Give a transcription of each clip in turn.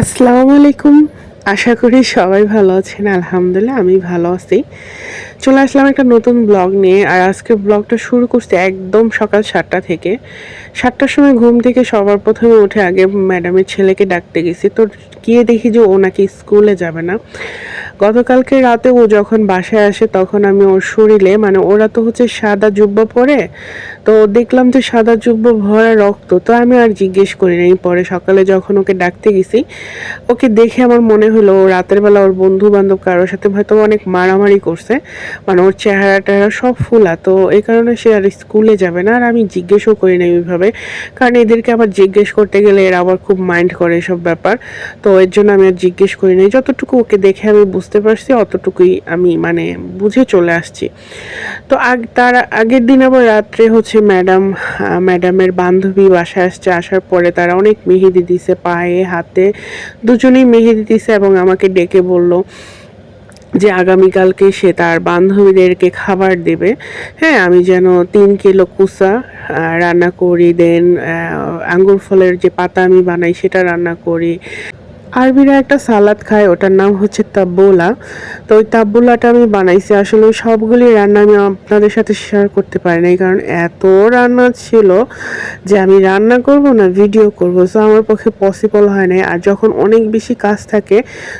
আসসালামু আলাইকুম। আশা করি সবাই ভালো আছেন, আলহামদুলিল্লাহ আমি ভালো আছি। চলে আসলাম একটা নতুন ব্লগ নিয়ে, আর আজকে ব্লগটা শুরু করছি একদম সকাল সাতটা থেকে। সাতটার সময় ঘুম থেকে সবার প্রথমে উঠে আগে ম্যাডামের ছেলেকে ডাকতে গেছি। তো গিয়ে দেখি যে ও নাকি স্কুলে যাবে না। গতকালকে রাতে ও যখন বাসায় আসে তখন আমি ওর শরীরে মানে ওরা তো হচ্ছে সাদা জুব্বা পরে, তো দেখলাম যে সাদা জুব্বা ভরা রক্ত। তো আমি আর জিজ্ঞেস করি নাই। পরে সকালে যখন ওকে ডাকতে গেছি, ওকে দেখে আমার মনে হলো ও রাতের বেলা ওর বন্ধু বান্ধব কারোর সাথে হয়তো অনেক মারামারি করছে মানে ওর চেহারা টেহারা সব ফুলা। তো এই কারণে সে আর স্কুলে যাবে না। আর আমি জিজ্ঞেসও করি না ওইভাবে। কারণ এদেরকে আবার জিজ্ঞেস করতে গেলে এরা আবার খুব মাইন্ড করে এসব ব্যাপার। তো এর জন্য আমি আর জিজ্ঞেস করি নাই। যতটুকু ওকে দেখে আমি বুঝতে পারছি, অতটুকুই আমি মানে বুঝে চলে আসছি। তো আগ তার আগের দিন আবার রাত্রে হচ্ছে ম্যাডাম ম্যাডামের বান্ধবী বাসায় আসছে। আসার পরে তারা অনেক মেহেদি দিছে পায়ে, হাতে। দুজনেই মেহেদি দিছে এবং আমাকে ডেকে বলল যে আগামীকালকে সে তার বান্ধবীদেরকে খাবার দেবে। হ্যাঁ আমি যেন তিন কিলো কুসা রান্না করি দেন আঙ্গুর ফলের যে পাতা আমি বানাই, সেটা রান্না করি। আরবিরা একটা সালাদ খায়, ওটার নাম হচ্ছে তাব্বুলা তো ওই তাব্বুলাটা আমি বানাইছি। আসলে সবগুলি রান্না আমি আপনাদের সাথে শেয়ার করতে পারি নাই কারণ এত রান্না ছিল যে আমি রান্না করব না ভিডিও করব। সো আমার পক্ষে পসিবল হয় নাই। আর যখন অনেক বেশি কাজ থাকে,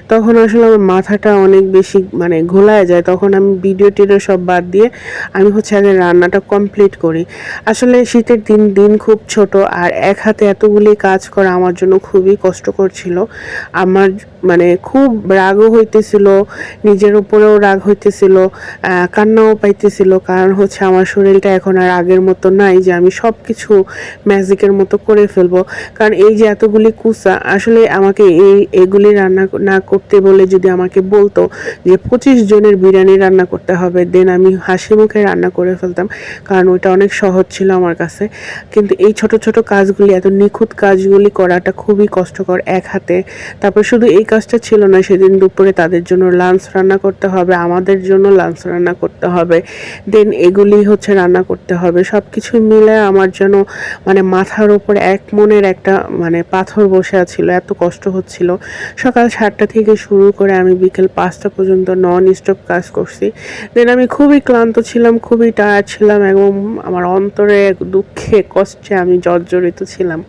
তখন আসলে আমার মাথাটা অনেক বেশি মানে ঘোলায় যায়। তখন আমি ভিডিও টিডিও সব বাদ দিয়ে আমি হচ্ছে আগে রান্নাটা কমপ্লিট করি। আসলে শীতের দিন দিন খুব ছোট। আর এক হাতে এতগুলি কাজ করা আমার জন্য খুবই কষ্টকর ছিল। আমার মানে খুব রাগও হইতেছিল, নিজের উপরেও রাগ হইতেছিল কান্নাও পাইতেছিল, কারণ হচ্ছে আমার শরীরটা এখন আর আগের মতো নাই যে আমি সব কিছু ম্যাজিকের মতো করে ফেলব। কারণ এই যে এতগুলি কুসা, আসলে আমাকে এই, এগুলি রান্না না করতে বলে যদি আমাকে বলতো যে পঁচিশ জনের বিরিয়ানি রান্না করতে হবে, দেন আমি হাসি মুখে রান্না করে ফেলতাম, কারণ ওইটা অনেক সহজ ছিল আমার কাছে। কিন্তু এই ছোট ছোট কাজগুলি, এত নিখুঁত কাজগুলি করাটা খুবই কষ্টকর, এক হাতে তারপর শুধু এই কাজটা ছিল না, সেদিন দুপুরে তাদের জন্য লাঞ্চ রান্না করতে হবে, আমাদের জন্য লাঞ্চ রান্না করতে হবে দেন এগুলি হচ্ছে রান্না করতে হবে। সব কিছু মিলে আমার যেন মানে মাথার ওপর এক মনের একটা মানে পাথর বসে ছিল এত কষ্ট হচ্ছিল। সকাল সাতটা থেকে শুরু করে আমি বিকেল পাঁচটা পর্যন্ত নন স্টপ কাজ করছি। দেন আমি খুবই ক্লান্ত ছিলাম, খুবই টায়ার্ড ছিলাম এবং আমার অন্তরে দুঃখে, কষ্টে আমি জর্জরিত ছিলাম।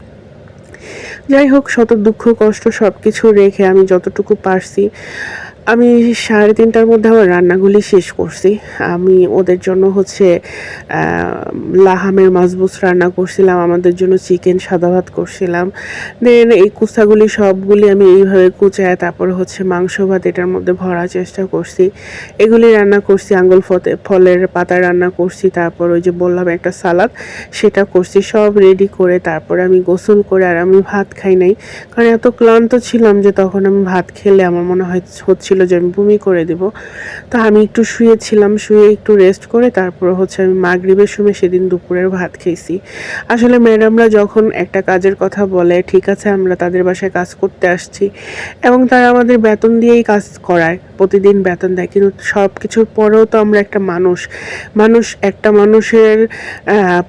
যাই হোক শত দুঃখ কষ্ট সব কিছু রেখে আমি যতটুকু পারছি আমি সাড়ে তিনটার মধ্যে আমার রান্নাগুলি শেষ করছি। আমি ওদের জন্য হচ্ছে লাহামের মাজবুস রান্না করছিলাম, আমাদের জন্য চিকেন সাদা ভাত করছিলাম। দেন এই কুচাগুলি সবগুলি আমি এইভাবে কুচায় তারপর হচ্ছে মাংস ভাত এটার মধ্যে ভরার চেষ্টা করছি। এগুলি রান্না করছি, আঙ্গুল ফতে, ফলের পাতা রান্না করছি, তারপর ওই যে বললাম একটা সালাদ, সেটা করছি, সব রেডি করে তারপর আমি গোসল করে আর আমি ভাত খাই নাই। কারণ এত ক্লান্ত ছিলাম যে তখন আমি ভাত খেলে আমার মনে হয় হচ্ছিল যে, আমি বমি করে দেব। তো আমি একটু শুয়েছিলাম, শুয়ে একটু রেস্ট করে তারপর হচ্ছে আমি মাগরিবের সময় সেদিন দুপুরের ভাত খেয়েছি। আসলে ম্যাডামরা যখন একটা কাজের কথা বলে, ঠিক আছে, আমরা তাদের বাসায় কাজ করতে আসছি। এবং তারা আমাদের বেতন দিয়েই কাজ করায়, প্রতিদিন বেতন দেয়। কিন্তু সব কিছুর পরেও তো আমরা একটা মানুষ। মানুষ, একটা মানুষের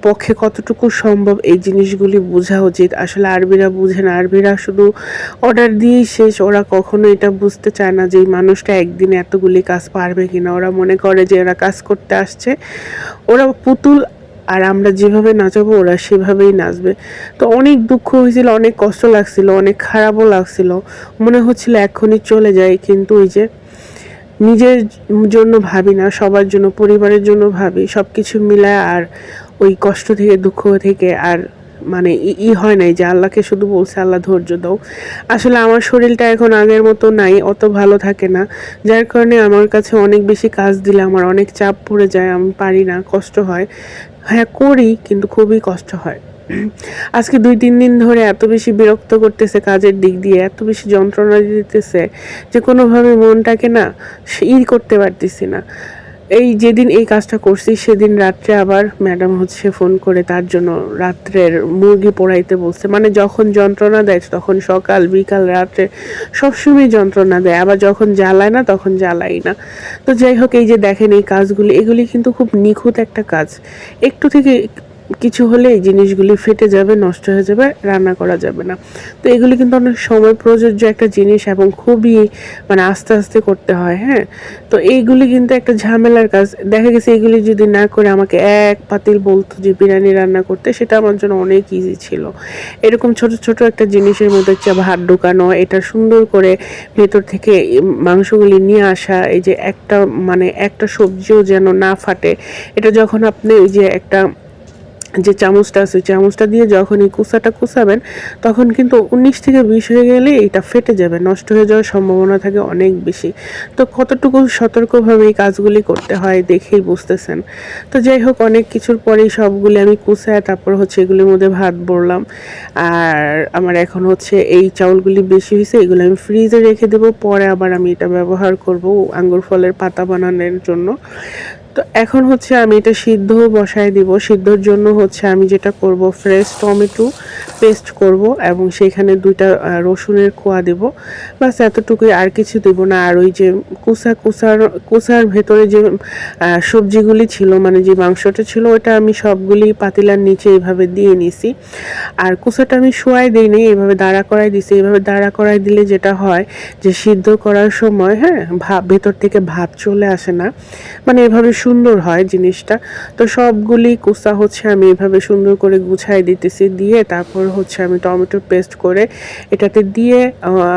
পক্ষে কতটুকু সম্ভব এই জিনিসগুলি বোঝা উচিত? আসলে আরবিরা বুঝে না। আরবিরা শুধু অর্ডার দিয়েই শেষ। ওরা কখনো এটা বুঝতে চায় না যে মানুষটা একদিনে এতগুলি কাজ পারবে কিনা, ওরা মনে করে যে এরা কাজ করতে আসছে। ওরা পুতুল আর আমরা যেভাবে নাচাবো, ওরা সেভাবেই নাচবে। তো অনেক দুঃখ হয়েছিল, অনেক কষ্ট লাগছিল, অনেক খারাপও লাগছিল। মনে হচ্ছিল এক্ষুনি চলে যায় কিন্তু ওই যে নিজের জন্য ভাবি না, সবার জন্য, পরিবারের জন্য ভাবি সব কিছু মিলায় আর ওই কষ্ট থেকে, দুঃখ থেকে আর মানে ই- হয় নাই যে আল্লাহকে শুধু বলছে, আল্লাহ ধৈর্য দাও। আসলে আমার শরীরটা এখন আগের মতো নাই, অত ভালো থাকে না। যার কারণে আমার কাছে অনেক বেশি কাজ দিলে আমার অনেক চাপ পড়ে যায়, আমি পারি না, কষ্ট হয়। হ্যাঁ করি, কিন্তু খুবই কষ্ট হয়। আজকে দুই, তিন দিন ধরে এত বেশি বিরক্ত করতেছে কাজের দিক দিয়ে, এত বেশি যন্ত্রণা দিতেছে যে কোনোভাবে মনটাকে না ই করতে পারতেছি না। এই যেদিন এই কাজটা করছি, সেদিন রাত্রে আবার ম্যাডাম হচ্ছে ফোন করে তার জন্য রাত্রের মুরগি পোড়াইতে বলছে। মানে যখন যন্ত্রণা দেয়, তখন সকাল, বিকাল, রাত্রে সবসময় যন্ত্রণা দেয়। আবার যখন জ্বালায় না, তখন জ্বালাই না। তো যাই হোক, এই যে দেখেন এই কাজগুলি, এগুলি কিন্তু খুব নিখুঁত একটা কাজ। একটু থেকে কিছু হলে এই জিনিসগুলি ফেটে যাবে, নষ্ট হয়ে যাবে, রান্না করা যাবে না। তো এগুলি কিন্তু অনেক সময় প্রযোজ্য একটা জিনিস এবং খুবই মানে আস্তে আস্তে করতে হয় হ্যাঁ? তো এইগুলি কিন্তু একটা ঝামেলার কাজ। দেখা গেছে এইগুলি যদি না করে আমাকে এক পাতিল বলতো যে বিরিয়ানি রান্না করতে, সেটা আমার জন্য অনেক ইজি ছিল। এরকম ছোট ছোট একটা জিনিসের মধ্যে হচ্ছে ভাত ঢুকানো, এটা সুন্দর করে ভেতর থেকে মাংসগুলি নিয়ে আসা, এই যে একটা মানে একটা সবজিও যেন না ফাটে। এটা যখন আপনি ওই যে একটা যে চামচটা আছে চামচটা দিয়ে যখন এই কুসাটা কুসাবেন, তখন কিন্তু উনিশ থেকে বিশ হয়ে গেলে এটা ফেটে যাবে, নষ্ট হয়ে যাওয়ার সম্ভাবনা থাকে অনেক বেশি। তো কতটুকু সতর্কভাবে এই কাজগুলি করতে হয় দেখেই বুঝতেছেন। তো যাই হোক, অনেক কিছুর পরেই সবগুলি আমি কুসায়, তারপর হচ্ছে এগুলির মধ্যে ভাত বললাম। আর আমার এখন হচ্ছে এই চাউলগুলি বেশি হয়েছে, এগুলো আমি ফ্রিজে রেখে দেবো, পরে আবার আমি এটা ব্যবহার করব আঙ্গুর ফলের পাতা বানানোর জন্য। তো এখন হচ্ছে আমি এটা সিদ্ধ বসায় দিব। সিদ্ধর জন্য হচ্ছে আমি যেটা করব ফ্রেশ টমেটো পেস্ট করব এবং সেখানে দুইটা রসুনের কোয়া দেব। বাস এতটুকুই আর কিছু দেব না। আর ওই যে কুসা, কুসার কুসার ভেতরে যে সবজিগুলি ছিল মানে যে মাংসটা ছিল ওটা আমি সবগুলি পাতিলার নিচে এইভাবে দিয়ে নিছি। আর কুসাটা আমি শোয়াই দিইনি এইভাবে দাঁড়া করাই দিছি। এইভাবে দাঁড়া করাই দিলে যেটা হয় যে সিদ্ধ করার সময় হ্যাঁ ভাব ভেতর থেকে ভাব চলে আসে না। মানে এভাবে সুন্দর হয় জিনিসটা। তো সবগুলি কুসা হচ্ছে আমি এভাবে সুন্দর করে গুছাই দিতেছি, দিয়ে তারপর হচ্ছে আমি টমেটো পেস্ট করে এটাতে দিয়ে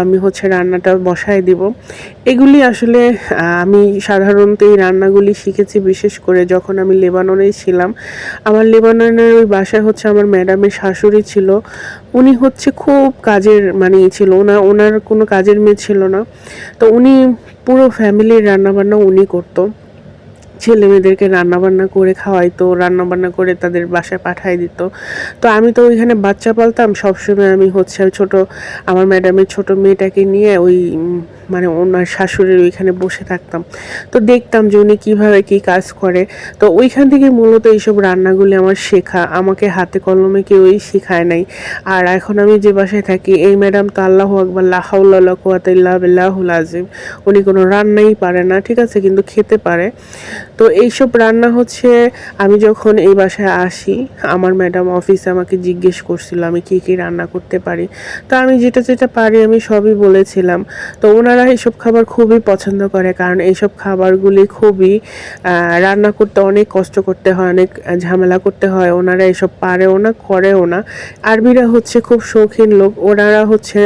আমি হচ্ছে রান্নাটা বসাই দিব। এগুলি আসলে আমি সাধারণত এই রান্নাগুলি শিখেছি বিশেষ করে যখন আমি লেবাননে ছিলাম। আমার লেবাননের ওই বাসায় হচ্ছে আমার ম্যাডামের শাশুড়ি ছিল। উনি হচ্ছে খুব কাজের মানে ছিল ওনার ওনার কোনো কাজের মেয়ে ছিল না। তো উনি পুরো ফ্যামিলির রান্নাবান্না উনি করতো। ছেলে মেয়েদেরকে রান্নাবান্না করে খাওয়াইতো, রান্নাবান্না করে তাদের বাসায় পাঠাই দিত। তো আমি তো ওইখানে বাচ্চা পালতাম, সবসময় আমি হচ্ছে ছোট, আমার ম্যাডামের ছোট মেয়েটাকে নিয়ে ওই মানে ওনার শাশুড়ির ওইখানে বসে থাকতাম। তো দেখতাম যে উনি কীভাবে কী কাজ করে। তো ওইখান থেকে মূলত এইসব রান্নাগুলি আমার শেখা। আমাকে হাতে কলমে কেউই শেখায় নাই। আর এখন আমি যে বাসায় থাকি, এই ম্যাডাম তো আল্লাহ আকবর লাহাউল্লাহ কুয়াতিল্লাহ বিল্লাহুল আজিম উনি কোনো রান্নাই পারে না, ঠিক আছে, কিন্তু খেতে পারে। তো এইসব রান্না হচ্ছে, আমি যখন এই বাসায় আসি, আমার ম্যাডাম অফিসে আমাকে জিজ্ঞেস করছিল, আমি কী কী রান্না করতে পারি? তো আমি যেটা যেটা পারি, আমি সবই বলেছিলাম। তো ওনারা এইসব খাবার খুবই পছন্দ করে, কারণ এইসব খাবারগুলি খুবই রান্না করতে অনেক কষ্ট করতে হয়, অনেক ঝামেলা করতে হয়, ওনারা এসব পারেও না, করেও না। আরবিরা হচ্ছে খুব শৌখিন লোক, ওনারা হচ্ছে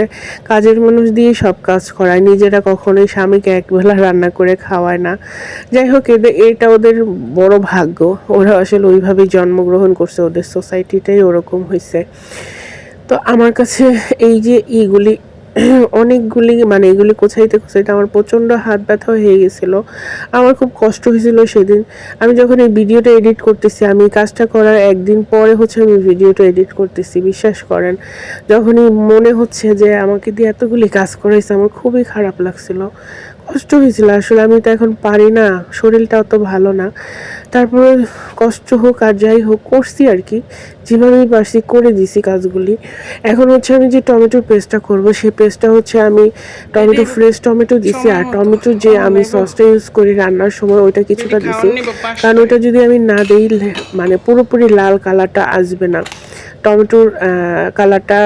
কাজের মানুষ দিয়ে সব কাজ করায়, নিজেরা কখনোই স্বামীকে একবেলা রান্না করে খাওয়ায় না। যাই হোক, এদের, এটা ওদের বড় ভাগ্য, ওরা আসলে ওইভাবেই জন্মগ্রহণ করছে, ওদের সোসাইটিটাই ওরকম হয়েছে তো আমার কাছে এই যে ইগুলি অনেকগুলি মানে এগুলি কোচাইতে কোথাইতে আমার প্রচণ্ড হাত ব্যথা হয়ে গেছিল। আমার খুব কষ্ট হয়েছিল সেদিন। আমি যখন এই ভিডিওটা এডিট করতেছি, আমি কাজটা করার একদিন পরে হচ্ছে আমি ভিডিওটা এডিট করতেছি, বিশ্বাস করেন। যখনই মনে হচ্ছে যে আমাকে দিয়ে এতগুলি কাজ করাইছে, আমার খুবই খারাপ লাগছিল। কষ্ট হয়েছিল। আসলে আমি তো এখন পারি না শরীরটা অত ভালো না। তারপরে কষ্ট হোক আর যাই হোক করছি আর কি। যেভাবেই পারছি করে দিছি কাজগুলি। এখন হচ্ছে আমি যে টমেটোর পেস্টটা করব সেই পেস্টটা হচ্ছে আমি টমেটো ফ্রেশ টমেটো দিছি। আর টমেটো যে আমি সসটা ইউজ করি রান্নার সময় ওইটা কিছুটা দিছি। কারণ ওইটা যদি আমি না দিই মানে পুরোপুরি লাল কালারটা আসবে না। টমেটোর কালারটা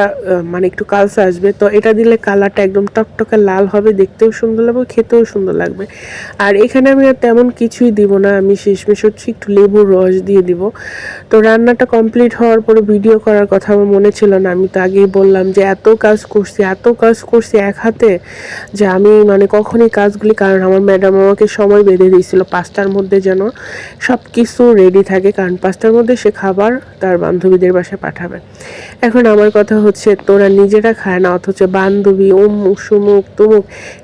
মানে একটু কালসে আসবে। তো এটা দিলে কালারটা একদম টকটকে লাল হবে, দেখতেও সুন্দর লাগবে, খেতেও সুন্দর লাগবে। আর এখানে আমি আর তেমন কিছুই দিব না, আমি শেষমেশ হচ্ছে একটু লেবুর রস দিয়ে দিব। তো রান্নাটা কমপ্লিট হওয়ার পরে ভিডিও করার কথা আমার মনে ছিল না, আমি তো আগেই বললাম যে এত কাজ করছি, এত কাজ করছি এক হাতে যে আমি মানে কখনই কাজগুলি, কারণ আমার ম্যাডাম আমাকে সময় বেঁধে দিয়েছিল পাঁচটার মধ্যে যেন সব কিছু রেডি থাকে। কারণ পাঁচটার মধ্যে সে খাবার তার বান্ধবীদের বাসায় পাঠায়। খাবে এখন আমার কথা হচ্ছে, তোরা নিজেরা খায় না, অথচ বান্ধবী অমুক সুমুক, তুমুক,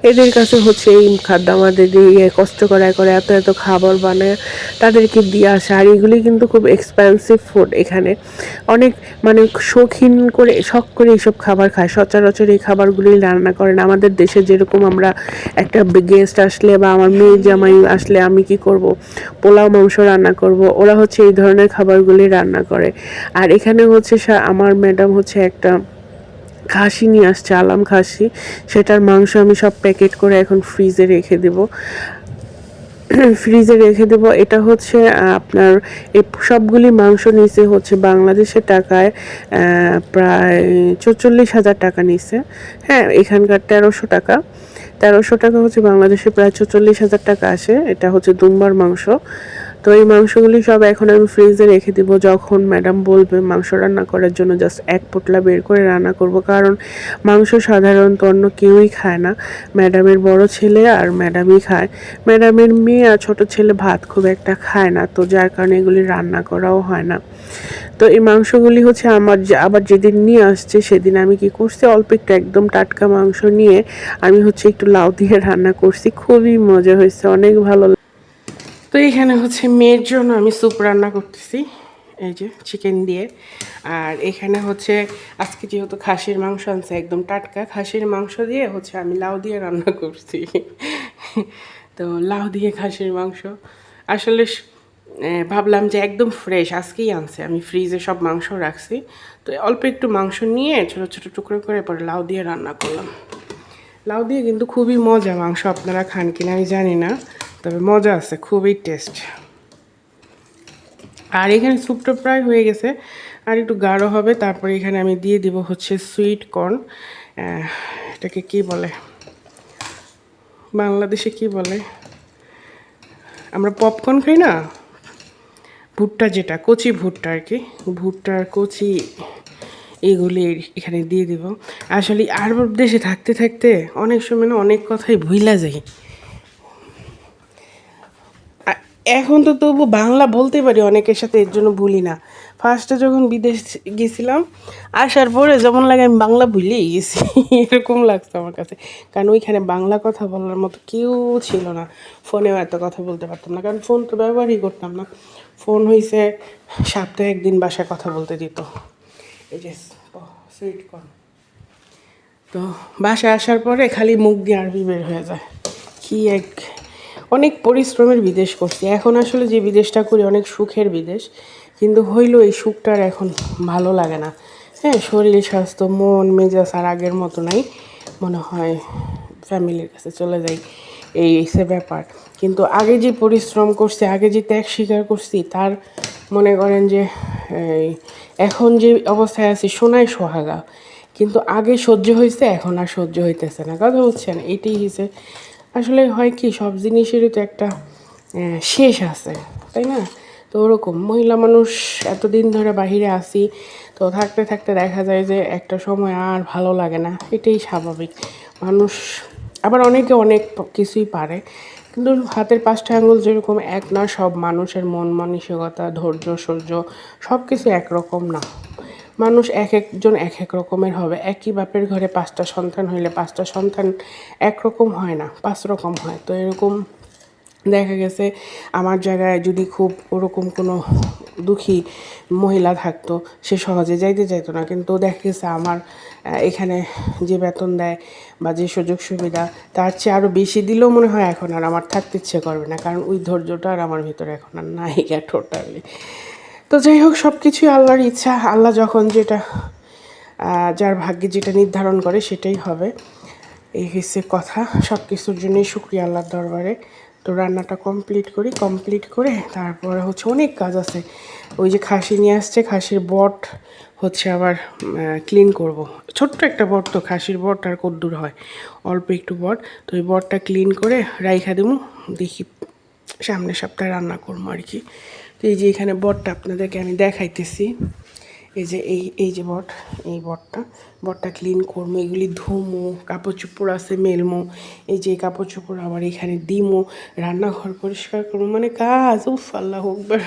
এদের কাছে হচ্ছে এই খাদ্য আমাদের দিয়ে কষ্ট করায় করে এত এত খাবার বানায়, তাদেরকে দিয়ে আসে। আর এগুলি কিন্তু খুব এক্সপেন্সিভ ফুড এখানে। অনেক মানে শৌখিন করে, শখ করে এইসব খাবার খায়। সচরাচর এই খাবারগুলি রান্না করেন আমাদের দেশে যেরকম আমরা একটা গেস্ট আসলে বা আমার মেয়ে জামাই আসলে আমি কি করব? পোলাও, মাংস রান্না করব। ওরা হচ্ছে এই ধরনের খাবারগুলি রান্না করে। আর এখানে হচ্ছে হচ্ছে আমার ম্যাডাম হচ্ছে একটা খাসি নিয়ে আসছে, আলাম খাসি। সেটার মাংস আমি সব প্যাকেট করে এখন ফ্রিজে রেখে দেব। ফ্রিজে রেখে দেব। এটা হচ্ছে আপনার এই সবগুলি মাংস নিচে হচ্ছে বাংলাদেশের টাকায় প্রায় চৌচল্লিশ হাজার টাকা নিছে। হ্যাঁ এখানকার তেরোশো টাকা। তেরোশো টাকা হচ্ছে বাংলাদেশে প্রায় চৌচল্লিশ হাজার টাকা আসে। এটা হচ্ছে দুম্বার মাংস। তো এই মাংসগুলি সব এখন আমি ফ্রিজে রেখে দিব যখন ম্যাডাম বলবে মাংস রান্না করার জন্য জাস্ট এক পোটলা বের করে রান্না করব। কারণ মাংস সাধারণত অন্য কেউই খায় না। ম্যাডামের বড় ছেলে আর ম্যাডামই খায়। ম্যাডামের মেয়ে আর ছোট ছেলে ভাত খুব একটা খায় না, তো যার কারণে এগুলি রান্না করাও হয় না। তো এই মাংসগুলি হচ্ছে আমার আবার যেদিন নিয়ে আসছে সেদিন আমি কি করছি, অল্প একটু একদম টাটকা মাংস নিয়ে আমি হচ্ছে একটু লাউ দিয়ে রান্না করছি। খুবই মজা হয়েছে, অনেক ভালো তো এখানে হচ্ছে মেয়ের জন্য আমি স্যুপ রান্না করতেছি, এই যে চিকেন দিয়ে। আর এখানে হচ্ছে আজকে যেহেতু খাসির মাংস আনছে, একদম টাটকা খাসির মাংস দিয়ে হচ্ছে আমি লাউ দিয়ে রান্না করছি। তো লাউ দিয়ে খাসির মাংস। আসলে ভাবলাম যে একদম ফ্রেশ আজকেই আনছে। আমি ফ্রিজে সব মাংস রাখছি। তো অল্প একটু মাংস নিয়ে ছোটো ছোটো টুকরো করে পরে লাউ দিয়ে রান্না করলাম। লাউ দিয়ে কিন্তু খুবই মজা মাংস আপনারা খান কিনা আমি জানি না। তবে মজা আছে, খুবই টেস্ট আর এখানে স্যুপটা প্রায় হয়ে গেছে। আর একটু গাঢ় হবে, তারপরে এখানে আমি দিয়ে দিব হচ্ছে সুইট কর্ন এটাকে কি বলে? বাংলাদেশে কি বলে? আমরা পপকর্ন খাই না? ভুট্টা যেটা, কচি ভুট্টা আর কি। ভুট্টার কচি, এগুলি এখানে দিয়ে দিব। আসলে আরব দেশে থাকতে থাকতে অনেক সময় না অনেক কথাই ভুইলা যায়। এখন তো তবু বাংলা বলতে পারি, অনেকের সাথে এর জন্য ভুলি না। ফার্স্টে যখন বিদেশ গেছিলাম, আসার পরে যেমন লাগে আমি বাংলা ভুলেই গেছি, এরকম লাগতো আমার কাছে। কারণ ওইখানে বাংলা কথা বলার মতো কেউ ছিল না। ফোনেও এত কথা বলতে পারতাম না, কারণ ফোন তো ব্যবহারই করতাম না। ফোন হয়েছে সপ্তাহে একদিন বাসায় কথা বলতে দিত। এই যে সুইট কর্ন। তো বাসায় আসার পরে খালি মুখ দিয়ে আরবি বের হয়ে যায়। কি এক অনেক পরিশ্রমের বিদেশ করছি। এখন আসলে যে বিদেশটা করি অনেক সুখের বিদেশ। কিন্তু হইল এই সুখটার এখন ভালো লাগে না। হ্যাঁ শরীর, স্বাস্থ্য, মন, মেজাজ আর আগের মতো নাই। মনে হয় ফ্যামিলির কাছে চলে যাই। এই সে ব্যাপার। কিন্তু আগে যে পরিশ্রম করছি, আগে যে ত্যাগ স্বীকার করছি, তার মনে করেন যে এখন যে অবস্থায় আছি সোনায় সোহাগা। কিন্তু আগে সহ্য হয়েছে এখন আর সহ্য হইতেছে না। কথা বলছেন এটাই হয়েছে আসলে হয় কি, সব জিনিসেরই তো একটা শেষ আছে, তাই না? তো ওরকম, মহিলা মানুষ এতদিন ধরে বাহিরে আসি তো থাকতে থাকতে দেখা যায় যে একটা সময় আর ভালো লাগে না, এটাই স্বাভাবিক। মানুষ, আবার অনেকে অনেক কিছুই পারে, কিন্তু হাতের পাঁচটা আঙুল যেরকম এক না, সব মানুষের মন মানসিকতা, ধৈর্য, সহ্য সব কিছু একরকম না। মানুষ এক একজন এক এক রকমের হবে। একই বাপের ঘরে পাঁচটা সন্তান হইলে পাঁচটা সন্তান একরকম হয় না, পাঁচ রকম হয়। তো এরকম দেখা গেছে, আমার জায়গায় যদি খুব ওরকম কোনো দুঃখী মহিলা থাকতো, সে সহজে যাইতে চাইতো না। কিন্তু দেখা গেছে আমার এখানে যে বেতন দেয় বা যে সুযোগ সুবিধা, তার চেয়ে আরও বেশি দিলেও মনে হয় এখন আর আমার থাকতে ইচ্ছে করবে না। কারণ ওই ধৈর্যটা আর আমার ভিতরে এখন আর নাই টোটালি তো যাই হোক সব কিছুই আল্লাহর ইচ্ছা। আল্লাহ যখন যেটা যার ভাগ্যে যেটা নির্ধারণ করে সেটাই হবে। এই হচ্ছে কথা। সব কিছুর জন্যই শুক্রিয়া আল্লাহর দরবারে। তো রান্নাটা কমপ্লিট করি কমপ্লিট করে তারপরে হচ্ছে অনেক কাজ আছে। ওই যে খাসি নিয়ে আসছে, খাসির বট হচ্ছে আবার ক্লিন করব। ছোট্ট একটা বট তো, খাসির বট আর কদ্দুর হয়। অল্প একটু বট। তো ওই বটটা ক্লিন করে রাইখা দেবো দেখি সামনের সপ্তাহে রান্না করব আর কি। তো এই যে এখানে বটটা আপনাদেরকে আমি দেখাইতেছি। এই যে এই এই যে বট, এই বটটা। বটটা ক্লিন করব। এগুলি ধুমো, কাপড় চোপড় আছে মেলমো এই যে কাপড় চোপড় আবার এখানে দিমো। রান্নাঘর পরিষ্কার করব। মানে কাজ, উফ, আল্লাহ আকবার।